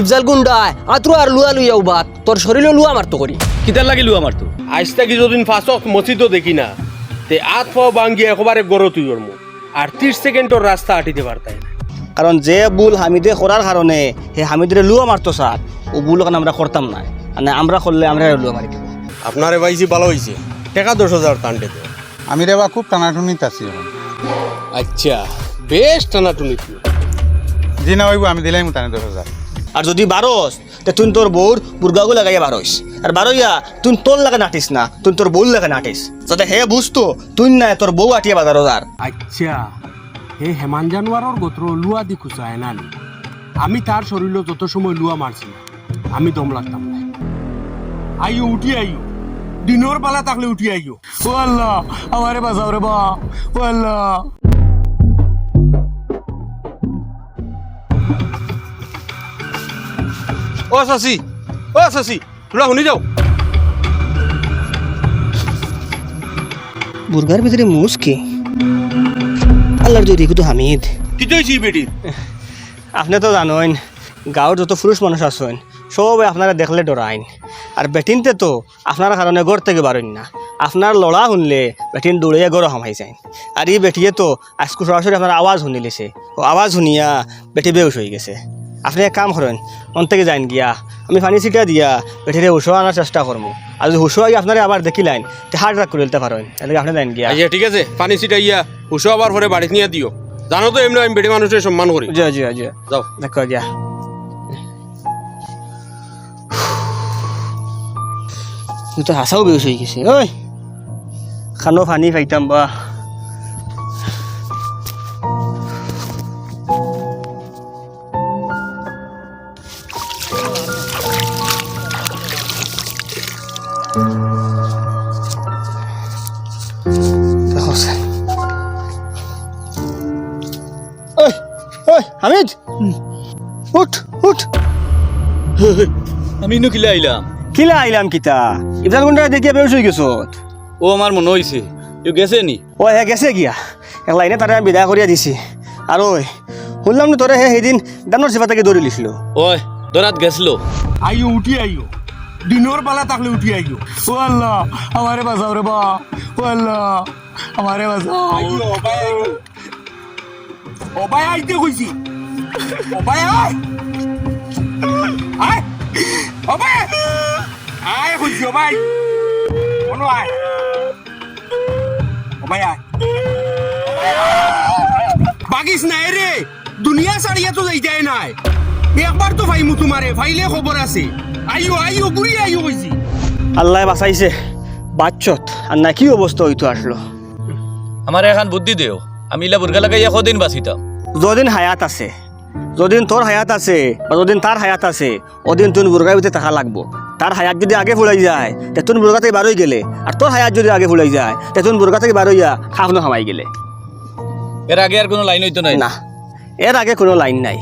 ইফজাল গুন্ডায় আত্র আর লুয়া লুইয়া উবাত তোর শরীরে লুয়া মারতো করি। কিতার লাগিল আমার তো? আজ থেকে যদিন ফাঁসক মসজিদও দেখি না। তে আত ফাও ভাঙ্গিয়ে একবারে গড় তুই মুখ। আর ত্রিশ সেকেন্ডর রাস্তা আটিতে পারতাই না। কারণ যে ভুল হামিদে করার কারণে হে হামিদের লুয়া মারতো স্যার। ও ভুল ওখানে আমরা করতাম না। মানে আমরা করলে আমরা লুয়া মারি। দিব আপনারে পাইছি ভালো হয়েছে টাকা দশ হাজার টানটে তো। আমি রেবা খুব টানাটুনিত আছি এখন। আচ্ছা বেশ টানাটুনি জি না হইব আমি দিলাই তানে দশ হাজার। আর যদি বারোস, তে তুই তোর বউর বুর্গাগু লাগাইয়া বারোইস। আর বারোইয়া তুই তোর লাগে নাটিস না তুই তোর বউর লাগে নাটিস যাতে হে বুঝতো তুই না তোর বউ আটিয়া বাজারো যার আচ্ছা এই হেমান জানোয়ারর গোত্র লুয়া দি খুচায় না আমি তার শরীরে যত সময় লুয়া মারছি আমি দম লাগতাম না আইও উঠি আইও দিনের বেলা থাকলে উঠি আইও ও আল্লাহ আমারে বাঁচাও রে বা ও আল্লাহ। ও শশী ও শশী তোরা শুনি যাও বুর্গার ভিতরে মুসকি আল্লাহর যদি কিন্তু হামিদ। কি তুই বেটির আপনি তো জানেন গাঁৱৰ যত পুরুষ মানুষ আছেন সবে আপনারা দেখলে ডরাইন আর বেটিনতে তো আপনার কারণে ঘর থেকে বারইন না। আপনার লড়া শুনলে বেটিন দৌড়িয়া গড় হামাই যায় আর এই বেটিয়ে তো আজকু সরাসরি আপনার আওয়াজ শুনিলেছে। ও আওয়াজ শুনিয়া বেটি বেউস হয়ে গেছে। আপনি এক কাম করেন অন থেকে যাইন গিয়া। আমি পানি ছিটা দিয়া বেটিরে হুশো আনার চেষ্টা করব। আর যদি হুশো আগে আপনারা আবার দেখিলেন তে হার্ট রাখ করে দিতে পারেন। এদিকে আপনি যাইন গিয়া। আচ্ছা ঠিক আছে পানি ছিটাইয়া হুশো আবার পরে বাড়ি নিয়ে দিও। জানো তো এমনি আমি বেটি মানুষের সম্মান করি। জি জি জি। যাও। দেখো গিয়া। তুই তো হাসাও বেউস হয়ে গেছে। ওই খানো পানি পাইতাম বা। আমি ইনো কিলা আইলাম। কিলা আইলাম কিতা? ইফতার গুন্ডা দেখিয়া বেউস হয়ে গেছ ও আমার মনে হয়েছে ও গেছে নি? ও হে গেছে গিয়া। এক লাইনে তারে আমি বিদায় করিয়া দিছি। আর ওই শুনলাম না তোরে হে সেইদিন দানোর থেকে দৌড়ি লিছিল ওই দরাত গেছিল। আইও উঠি আইও। দিনের বেলা থাকলে উঠি আইও। ও আল্লাহ আমারে বাঁচাও রে বা। ও আল্লাহ আমারে বাঁচাও অবাই আইতে কইছি অবাই আয় আয়। অবাই আয় কইছি অবাই কোনো আয়। অবাই আয়। বাগিস নাই রে। দুনিয়া ছাড়িয়া তো যাই যায় নাই। একবার তো ভাইমু তোমারে ভাইলে খবর আছে। আইও আইও বুড়ি আইও কইছি আল্লাহ বাঁচাইছে। বাচ্চত। আর না কি অবস্থা হইতো আসলো। আমার এখন বুদ্ধি দেও আমি ইলা বুর্গা লাগাইয়া কদিন বাঁচিতাম যদিন হায়াত আছে। যদিন তোর হায়াত আছে বা যদিন তার হায়াত আছে ওদিন তুই বুর্গার ভিতরে থাকা লাগবো। তার হায়াত যদি আগে ফুলাই যায় তে তুই বুর্গা থেকে বারোই গেলে। আর তোর হায়াত যদি আগে ফুলাই যায় তে তুই বুর্গা থেকে বারোইয়া খাওয়ানো হামাই গেলে। এর আগে আর কোনো লাইন হইতো নাই? না এর আগে কোনো লাইন নাই।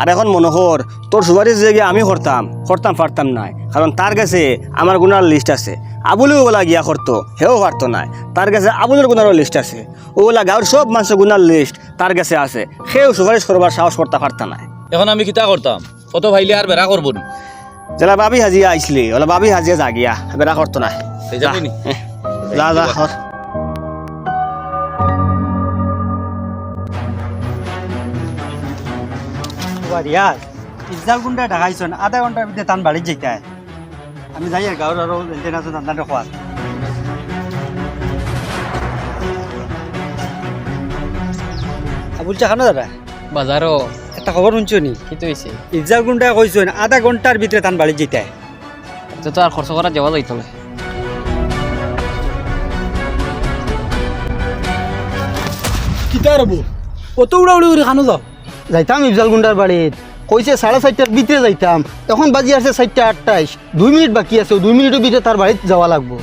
আর এখন মনোহর তোর সুপারিশ যে আমি করতাম করতাম পারতাম নাই। কারণ তার কাছে আমার গুণার লিস্ট আছে। আবুলেও ওলা গিয়া করতো হেও পারতো নাই। তার কাছে আবুলের গুণারও লিস্ট আছে। ওলা গাঁর সব মানুষের গুণার লিস্ট তার কাছে আছে। সেও সুপারিশ করবার সাহস করতে পারতা নাই। এখন আমি কিতা করতাম? কত ভাইলে আর বেড়া করব নি। যেলা বাবি হাজিয়া আইসলি ওলা বাবি হাজিয়া জাগিয়া বেড়া করতো নি? যা যা কর। রিয়াজ ইফজাল গুন্ডা ঢাকাইছন আধা ঘণ্টার ভিতরে তান বাড়ি যেতে আমি যাই আর গাঁৱৰ আৰু যেন আছো তান খোৱাত আবুল চাখানো দাদা বাজারও একটা খবর শুনছো নি? কি তো হয়েছে ইফজাল গুন্ডা কইছন আধা ঘণ্টার ভিতরে তান বাড়ি যেতে। তো তো আর খরচ করা যাওয়া যাইতো না কিতা রবো কত উড়াউড়ি করে খানো যাও? যাইতাম ইফজাল গুন্ডার বাড়িত। কইছে সাড়ে চারটার ভিতরে যাইতাম। এখন বাজি আছে চারটা আটটাইশ দুই মিনিট বাকি আছে দুই মিনিটের ভিতরে তার বাড়িতে যাওয়া লাগবো।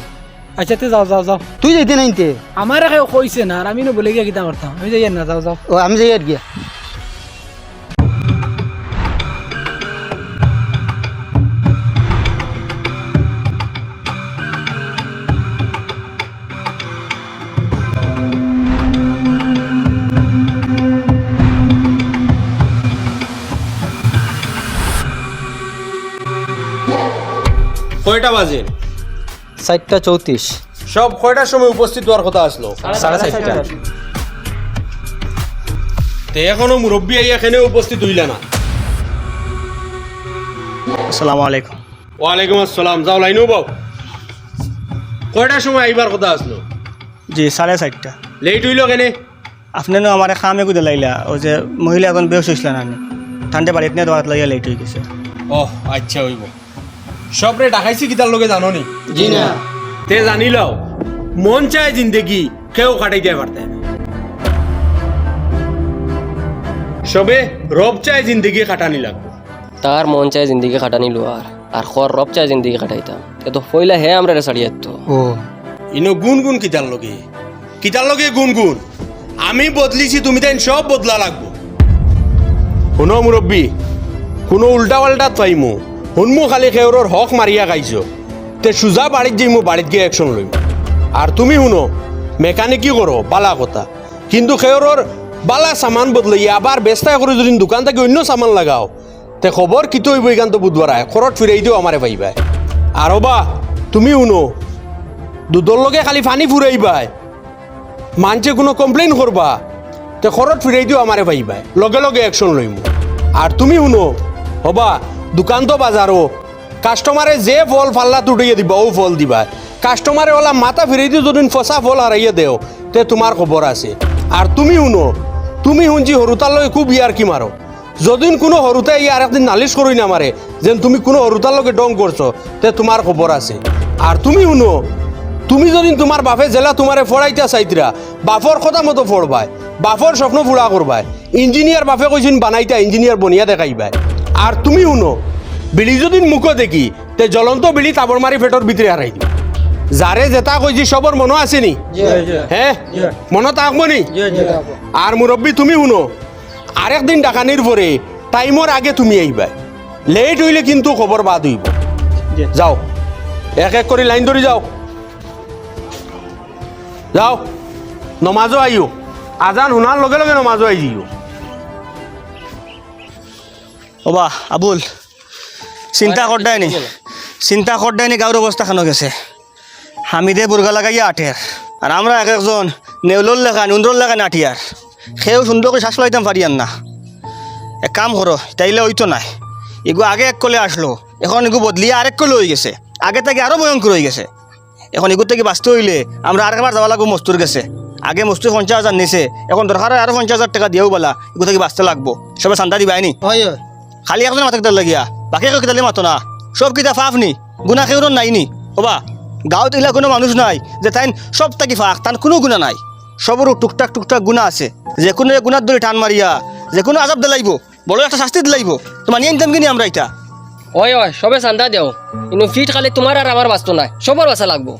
আচ্ছা তে যাও যাও যাও। তুই যাইতে নাইতে? আমার কইছে না আর আমি বলে গিয়া কিতা করতাম আমি যাই না যাও যাও। ও আমি যাই আর গিয়া। কয়টা বাজে। চারটা চৌত্রিশ। সব কয়টার সময় উপস্থিত হওয়ার কথা আসলো? সাড়ে চারটা তে এখনও মুরব্বী আইয়া এখানে উপস্থিত হইলা না। আসসালামু আলাইকুম। ওয়ালাইকুম আসসালাম। যাও লাইনও বাও। কয়টার সময় আইবার কথা আসলো? জি সাড়ে চারটা। লেট হইল কেনে? আপনি নো আমার খামে গুদে লাইলা ও যে মহিলা এখন বেশ হয়েছিল না ঠান্ডা বাড়িতে নিয়ে দোয়াত লাগিয়া লেট হয়ে গেছে। ও আচ্ছা হইব। সবরে ডাকাইছি কিতার লগে জানো নি জি না। তে জানিলাও মন চায় জিন্দেগি কেউ কাটাই দিয়ে পারতে। সবে রব চায় জিন্দেগি কাটানি লাগবে। তার মন চায় জিন্দিগি খাটানি লোয়ার আর আর খর রব চায় জিন্দিগি খাটাইতাম এ তো ফইলা হে আমরা রে সাড়িয়ে তো ও। ইনো গুণ গুণ কিতার লগে? কিতার লগে গুণ গুণ আমি বদলিছি তুমি তাই সব বদলা লাগবো। শুনো মুরব্বী কোনো উল্টা পাল্টা পাইমু শুনমু খালি খেউৰৰ হক মাৰিয়া গাইছো তে সোজা বাড়িত যাইমু বাড়িত গিয়ে একশন লইম আর তুমি শুনো, মেকানিকি করো বালা কথা। কিন্তু খেউৰৰ বালা সামান বদলাই আবার বেস্তায় করে যদি দোকান থেকে অন্য সামান লাগাও, তে খবর কিতো হইব এখান তো বুধবার আয় খরচ ফিরাই দিও আমারে পাইবাই আর বা, তুমি শুনো দুধর লগে খালি পানি ফুরাইবাই মানছে কোনো কমপ্লেইন করবা তে খরচ ফিরাই দিও আমারে পাইবাই লগে লগে একশন লইম আর তুমি শুনো, হবা দোকান তো বাজারও। কাস্টমারে যে ফল ফাল্লা তুটিয়ে দিবা ও ফল দিবা। কাস্টমারে ওলা মাথা ফিরাই দিও যদি ফসা ফল হারাইয়ে দেও। তে তোমার খবর আছে। আর তুমি শুনো, তুমি শুনছি সৰুতাৰ লগে খুব ইয়াৰ কি মাৰো। যদিন কোনো সৰুতে ইয়াৰ একদিন নালিচ কৰি নামাৰে, যেন তুমি কোনো সৰুতাৰ লগে ডং করছ তে তোমাৰ খবৰ আছে। আর তুমি শুনো, তুমি যদি তোমার বাপে জেলা তোমারে ফড়াইতা চাইতরা বাপর কথা মতো ফড়বাই বাপর স্বপ্ন পুরা করবাই ইঞ্জিনিয়ার বাপে কইছেন বানাইতা ইঞ্জিনিয়ার বনিয়া দেখাইবাই। আর তুমি শুনো বিড়ি যদি মুখো দেখি তে জ্বলন্ত বিলি তাবর মারি ফেটর ভিতরে হারাই দিবা যারে জেতা কইছি সবর মনো আছে নি? হ্যাঁ মনত থাকব নি আর মুরব্বী তুমি শুনো আরেকদিন ডাকানির পরে টাইমর আগে তুমি আইবাই লেট হইলে কিন্তু খবর বাদ হইব। যাও এক এক করে লাইন ধরে যাও যাও নমাজও আইও। আজান শুনার লগে লগে নমাজও আই যাইও ওবা আবুল চিন্তা করদাই নি? চিন্তা করদাই নি গাঁর অবস্থা খানো গেছে। হামিদে বুর্গা লাগাইয়া আঠের আর আমরা এক একজন নেউলোর লেখা নুন্দ্রর লেখা নাঠিয়ার সেও সুন্দর করে শ্বাস লাইতাম পারিয়ান না এক কাম করো তাইলে ওই তো নাই। এগু আগে এক কলে আসলো। এখন এগু বদলিয়ে আরেক কলে হয়ে গেছে। আগে থেকে আরও ভয়ঙ্কর হয়ে গেছে। এখন এগুর থেকে বাঁচতে হইলে আমরা আরেকবার যাওয়া লাগবো মস্তুর গেছে। আগে মস্তু পঞ্চাশ হাজার নিছে। এখন দরকার হয় আরও পঞ্চাশ হাজার টাকা দিয়েও বলা এগু থেকে বাঁচতে লাগবো। সবাই চান্দা দিবাইনি হয়। খালি একজন মাথা কিতার লাগিয়া বাকি কেউ কিতালে মাতো না। সব কিতা ফাফ নি গুণা কেউ নাই নি। ওবা গাঁৱত এলা কোনো মানুষ নাই যে তাই সব থাকি ফাঁক তার কোনো গুণা নাই। সবরও টুকটাক টুকটাক গুণা আছে। যে কোনো গুণার ধরে টান মারিয়া যে কোনো আজাব দিলাইব বড় একটা শাস্তি দিলাইব। তো মানিয়ে নিতাম কিনি আমরা এটা ওই ওই সবে চান্দা দেও। কিন্তু ফিট খালি তোমার আর আমার বাঁচতো নাই। সবার বাঁচা লাগবো।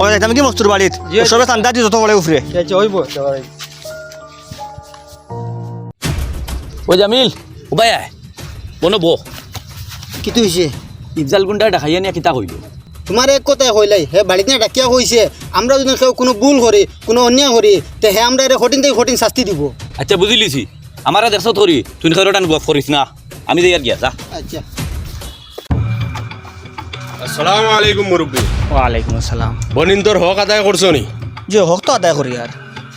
ও যাইতাম কি মস্তুর বাড়িত সবে চান্দা দি যত বড় উফরে হইব ও জামিল উপায় আয়। বনো বো। কিতো হয়েছে ইফজাল গুন্ডা দেখাইয়া নিয়ে কিতা কইল তোমার এক কথাই হইলাই হে বাড়িতে না ডাকিয়া হয়েছে আমরা যদি কেউ কোনো ভুল করি কোনো অন্যায় করি তে হে আমরা এটা কঠিন থেকে কঠিন শাস্তি দিব। আচ্ছা বুঝিলিছি আমার দেখছ ধরি তুই খেরোটান গপ করিস না? আমি যাই আর গিয়া যা। আচ্ছা। আসসালামু আলাইকুম মুরব্বী ওয়ালাইকুম আসসালাম। বনিন্তর হক আদায় করছ নি? যে হোক তো আদায় করি আর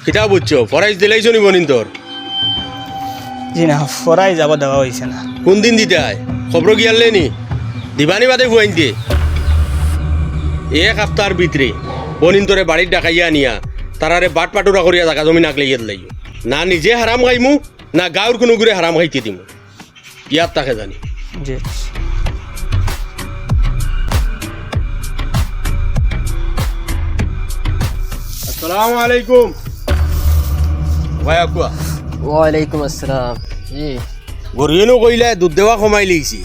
কিতা বুঝছ ফরাইজ দিলাইছো নি বনিন্তর জি না ফরাই যাব দেওয়া হয়েছে না। কোন দিন দিতে আয় খবর গিয়ালে নি? দিবানি বাদে ফুয়াইন দিয়ে এক সপ্তাহের ভিতরে বনিন্তরে বাড়ির ডাকাইয়া নিয়া তারারে বাট পাটুরা করিয়া জাগা জমি নাক লাইয়া লাইও না নিজে হারাম খাইমু না গাঁৱৰ কোনো গুৰে হারাম খাইতে দিমু। ইয়াত তাকে জানি? জি। আসসালামু আলাইকুম। ভাইয়া কোৱা? ওয়ালাইকুম আসসালাম। গরিয়েনো কইলে দুধ দেওয়া কমাই লিখছি।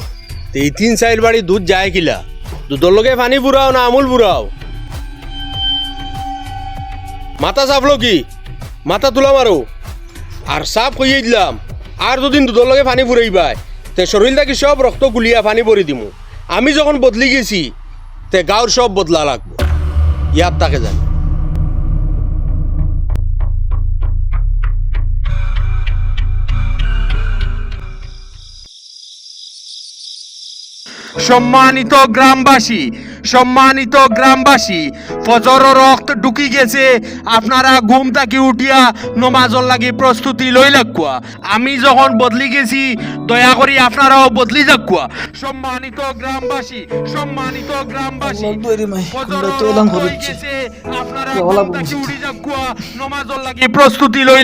তে এই তিন চাইল বাড়ি দুধ যায় কিলা। দুধর লগে পানি বুড়াও না আমুল বুড়াও মাথা চাপলো কি? মাথা তুলা মারো আর সাপ কইয়ে দিলাম। আর দুদিন দুধর লগে পানি ফুরাইবাই তে শরীর থাকি সব রক্ত গুলিয়া পানি ভরি দিমু। আমি যখন বদলি গেছি, তে গাঁর সব বদলা লাগবো। ইয়াত তাকে জানি। সম্মানিত গ্রামবাসী সম্মানিত গ্রামবাসী ফজর রক্ত ঢুকি গেছে আপনারা ঘুম থাকি উঠিয়া নমাজর লাগি প্রস্তুতি লই লাগুয়া আমি যখন বদলি গেছি দয়া করি আপনারাও বদলি যাকুয়া সম্মানিত গ্রামবাসী সম্মানিত গ্রামবাসী ফজর রক্ত গেছে, আপনারা ঘুম থাকি উঠি যাকুয়া নমাজর লাগি প্রস্তুতি লই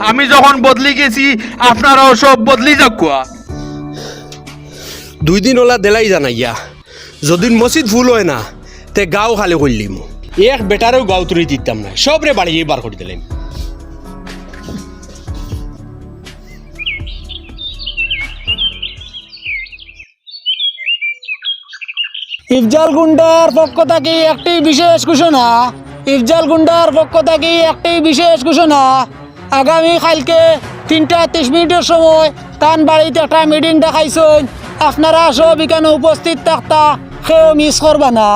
আমি যখন বদলি গেছি আপনারাও সব বদলি যাকুয়া দুই দিন ওলা দেলাই জানাইয়া যদি মসজিদ ভুল হয় না, তে গাঁও খালি করলিম এক বেটারেও গাঁও তুলি দিতাম না। সবরে বাড়ি বার করে দিলাম ইফজাল গুন্ডার পক্ষ থেকে একটি বিশেষ ঘোষণা। ইফজাল গুন্ডার পক্ষ থেকে একটি বিশেষ ঘোষণা। আগামী কালকে তিনটা তিরিশ মিনিটের সময় তান বাড়িতে একটা মিটিং দেখাইছেন। আপনারা সব এখানে উপস্থিত থাকতা? সেও মিস করবা না।